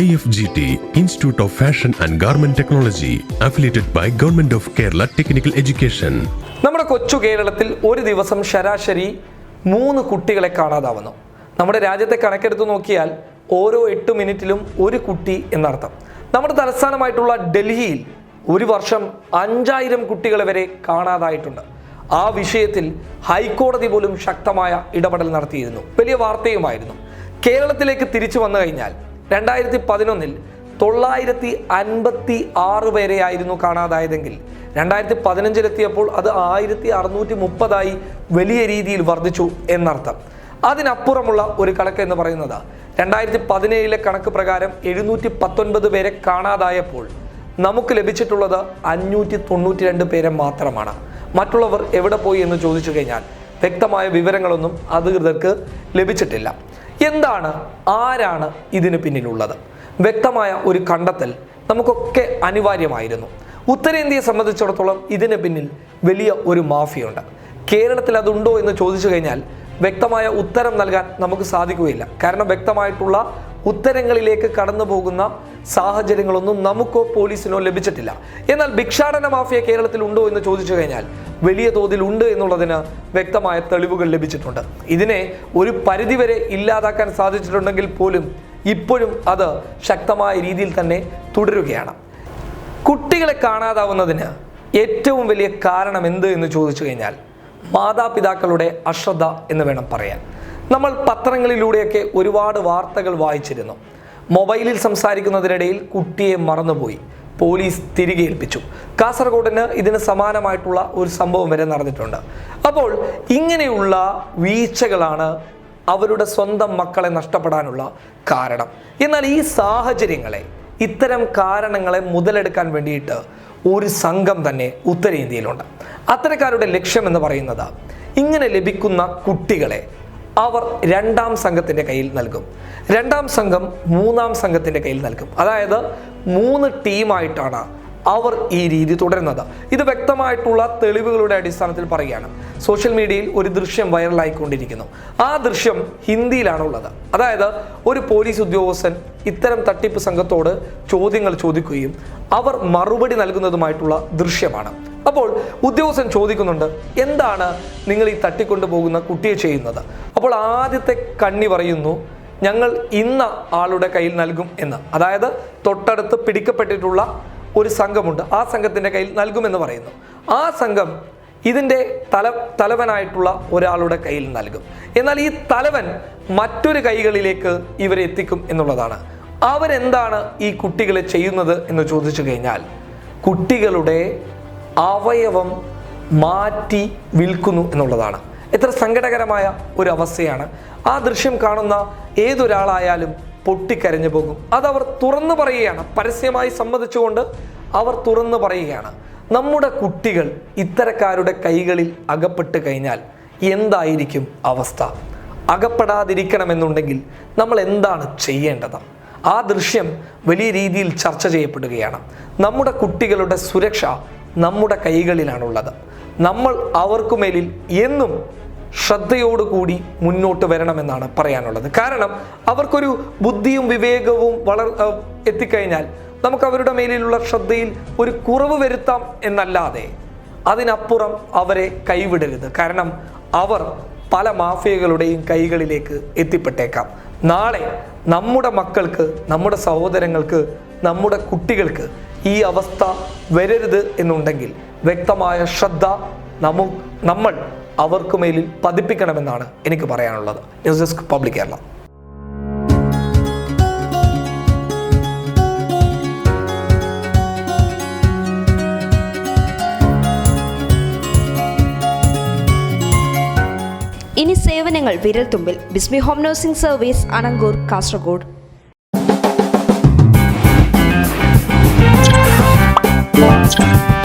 IFGT institute of fashion and Garment technology affiliated by government of Kerala technical education നമ്മുടെ കൊച്ചു കേരളത്തിൽ ഒരു ദിവസം ശരാശരി മൂന്ന് കുട്ടികളെ കാണാതാവുന്നു. നമ്മുടെ രാജ്യത്തെ കണക്കെടുത്ത് നോക്കിയാൽ ഓരോ എട്ട് മിനിറ്റിലും ഒരു കുട്ടി എന്നർത്ഥം. നമ്മുടെ തലസ്ഥാനമായിട്ടുള്ള ഡൽഹിയിൽ ഒരു വർഷം അഞ്ചായിരം കുട്ടികളെ വരെ കാണാതായിട്ടുണ്ട്. ആ വിഷയത്തിൽ ഹൈക്കോടതി പോലും ശക്തമായ ഇടപെടൽ നടത്തിയിരുന്നു. വലിയ വാർത്തയുമായിരുന്നു. കേരളത്തിലേക്ക് തിരിച്ചു വന്നു കഴിഞ്ഞാൽ രണ്ടായിരത്തി പതിനൊന്നിൽ തൊള്ളായിരത്തി അൻപത്തി ആറ് പേരെയായിരുന്നു കാണാതായതെങ്കിൽ രണ്ടായിരത്തി പതിനഞ്ചിലെത്തിയപ്പോൾ അത് ആയിരത്തി അറുന്നൂറ്റി മുപ്പതായി വലിയ രീതിയിൽ വർദ്ധിച്ചു എന്നർത്ഥം. അതിനപ്പുറമുള്ള ഒരു കണക്ക് എന്ന് പറയുന്നത് രണ്ടായിരത്തി പതിനേഴിലെ കണക്ക് പ്രകാരം എഴുന്നൂറ്റി പത്തൊൻപത് പേരെ കാണാതായപ്പോൾ നമുക്ക് ലഭിച്ചിട്ടുള്ളത് അഞ്ഞൂറ്റി തൊണ്ണൂറ്റി രണ്ട് പേരെ മാത്രമാണ്. മറ്റുള്ളവർ എവിടെ പോയി എന്ന് ചോദിച്ചു കഴിഞ്ഞാൽ വ്യക്തമായ വിവരങ്ങളൊന്നും അധികൃതർക്ക് ലഭിച്ചിട്ടില്ല. എന്താണ്? ആരാണ് ഇതിന് പിന്നിലുള്ളത്? വ്യക്തമായ ഒരു കണ്ടെത്തൽ നമുക്കൊക്കെ അനിവാര്യമായിരുന്നു. ഉത്തരേന്ത്യയെ സംബന്ധിച്ചിടത്തോളം ഇതിന് പിന്നിൽ വലിയ ഒരു മാഫിയുണ്ട്. കേരളത്തിൽ അതുണ്ടോ എന്ന് ചോദിച്ചു കഴിഞ്ഞാൽ വ്യക്തമായ ഉത്തരം നൽകാൻ നമുക്ക് സാധിക്കുകയില്ല. കാരണം വ്യക്തമായിട്ടുള്ള ഉത്തരങ്ങളിലേക്ക് കടന്നു പോകുന്ന സാഹചര്യങ്ങളൊന്നും നമുക്കോ പോലീസിനോ ലഭിച്ചിട്ടില്ല. എന്നാൽ ഭിക്ഷാടന മാഫിയ കേരളത്തിൽ ഉണ്ടോ എന്ന് ചോദിച്ചു കഴിഞ്ഞാൽ വലിയ തോതിൽ ഉണ്ട് എന്നുള്ളതിന് വ്യക്തമായ തെളിവുകൾ ലഭിച്ചിട്ടുണ്ട്. ഇതിനെ ഒരു പരിധിവരെ ഇല്ലാതാക്കാൻ സാധിച്ചിട്ടുണ്ടെങ്കിൽ പോലും ഇപ്പോഴും അത് ശക്തമായ രീതിയിൽ തന്നെ തുടരുകയാണ്. കുട്ടികളെ കാണാതാവുന്നതിന് ഏറ്റവും വലിയ കാരണം എന്ത് എന്ന് ചോദിച്ചു കഴിഞ്ഞാൽ മാതാപിതാക്കളുടെ അശ്രദ്ധ എന്ന് വേണം പറയാൻ. നമ്മൾ പത്രങ്ങളിലൂടെയൊക്കെ ഒരുപാട് വാർത്തകൾ വായിച്ചിരുന്നു. മൊബൈലിൽ സംസാരിക്കുന്നതിനിടയിൽ കുട്ടിയെ മറന്നുപോയി. പോലീസ് തിരികെ ഏൽപ്പിച്ചു. കാസർഗോഡിന് ഇതിന് സമാനമായിട്ടുള്ള ഒരു സംഭവം വരെ നടന്നിട്ടുണ്ട്. അപ്പോൾ ഇങ്ങനെയുള്ള വീഴ്ചകളാണ് അവരുടെ സ്വന്തം മക്കളെ നഷ്ടപ്പെടാനുള്ള കാരണം. എന്നാൽ ഈ സാഹചര്യങ്ങളെ ഇത്തരം കാരണങ്ങളെ മുതലെടുക്കാൻ വേണ്ടിയിട്ട് ഒരു സംഘം തന്നെ ഉത്തരേന്ത്യയിലുണ്ട്. അത്തരക്കാരുടെ ലക്ഷ്യം എന്ന് പറയുന്നത് ഇങ്ങനെ ലഭിക്കുന്ന കുട്ടികളെ അവർ രണ്ടാം സംഘത്തിന്റെ കയ്യിൽ നൽകും. രണ്ടാം സംഘം മൂന്നാം സംഘത്തിന്റെ കയ്യിൽ നൽകും. അതായത് മൂന്ന് ടീമായിട്ടാണ് അവർ ഈ രീതി തുടരുന്നത്. ഇത് വ്യക്തമായിട്ടുള്ള തെളിവുകളുടെ അടിസ്ഥാനത്തിൽ പറയുകയാണ്. സോഷ്യൽ മീഡിയയിൽ ഒരു ദൃശ്യം വൈറലായിക്കൊണ്ടിരിക്കുന്നു. ആ ദൃശ്യം ഹിന്ദിയിലാണുള്ളത്. അതായത് ഒരു പോലീസ് ഉദ്യോഗസ്ഥൻ ഇത്തരം തട്ടിപ്പ് സംഘത്തോട് ചോദ്യങ്ങൾ ചോദിക്കുകയും അവർ മറുപടി നൽകുന്നതുമായിട്ടുള്ള ദൃശ്യമാണ്. അപ്പോൾ ഉദ്യോഗസ്ഥൻ ചോദിക്കുന്നുണ്ട് എന്താണ് നിങ്ങൾ ഈ തട്ടിക്കൊണ്ടു പോകുന്ന കുട്ടിയെ ചെയ്യുന്നത്? അപ്പോൾ ആദ്യത്തെ കണ്ണി പറയുന്നു ഞങ്ങൾ ഇന്ന ആളുടെ കയ്യിൽ നൽകും എന്ന്. അതായത് തൊട്ടടുത്ത് പിടിക്കപ്പെട്ടിട്ടുള്ള ഒരു സംഘമുണ്ട് ആ സംഘത്തിന്റെ കയ്യിൽ നൽകുമെന്ന് പറയുന്നു. ആ സംഘം ഇതിന്റെ തല തലവനായിട്ടുള്ള ഒരാളുടെ കയ്യിൽ നൽകും. എന്നാൽ ഈ തലവൻ മറ്റൊരു കൈകളിലേക്ക് ഇവരെ എത്തിക്കും എന്നുള്ളതാണ്. അവരെന്താണ് ഈ കുട്ടികളെ ചെയ്യുന്നത് എന്ന് ചോദിച്ചു കഴിഞ്ഞാൽ കുട്ടികളുടെ അവയവം മാറ്റി വിൽക്കുന്നു എന്നുള്ളതാണ്. എത്ര സങ്കടകരമായ ഒരു അവസ്ഥയാണ്. ആ ദൃശ്യം കാണുന്ന ഏതൊരാളായാലും പൊട്ടിക്കരഞ്ഞു പോകും. അതവർ തുറന്നു പറയുകയാണ്. പരസ്യമായി സമ്മതിച്ചുകൊണ്ട് അവർ തുറന്നു പറയുകയാണ്. നമ്മുടെ കുട്ടികൾ ഇത്തരക്കാരുടെ കൈകളിൽ അകപ്പെട്ട് കഴിഞ്ഞാൽ എന്തായിരിക്കും അവസ്ഥ? അകപ്പെടാതിരിക്കണമെന്നുണ്ടെങ്കിൽ നമ്മൾ എന്താണ് ചെയ്യേണ്ടത്? ആ ദൃശ്യം വലിയ രീതിയിൽ ചർച്ച ചെയ്യപ്പെടുകയാണ്. നമ്മുടെ കുട്ടികളുടെ സുരക്ഷ നമ്മുടെ കൈകളിലാണുള്ളത്. നമ്മൾ അവർക്കു മേലിൽ എന്നും ശ്രദ്ധയോടുകൂടി മുന്നോട്ട് വരണമെന്നാണ് പറയാനുള്ളത്. കാരണം അവർക്കൊരു ബുദ്ധിയും വിവേകവും വളർ എത്തിക്കഴിഞ്ഞാൽ നമുക്ക് അവരുടെ മേലിലുള്ള ശ്രദ്ധയിൽ ഒരു കുറവ് വരുത്താം എന്നല്ലാതെ അതിനപ്പുറം അവരെ കൈവിടരുത്. കാരണം അവർ പല മാഫിയകളുടെയും കൈകളിലേക്ക് എത്തിപ്പെട്ടേക്കാം. നാളെ നമ്മുടെ മക്കൾക്ക് നമ്മുടെ സഹോദരങ്ങൾക്ക് നമ്മുടെ കുട്ടികൾക്ക് ഈ അവസ്ഥ വരരുത് എന്നുണ്ടെങ്കിൽ വ്യക്തമായ ശ്രദ്ധ നമു നമ്മൾ അവർക്ക് മേലിൽ പതിപ്പിക്കണമെന്നാണ് എനിക്ക് പറയാനുള്ളത്. News desk public Kerala. ഇനി സേവനങ്ങൾ വിരൽത്തുമ്പിൽ. Bismi home nursing service Anangoor Kasaragod. Thank you.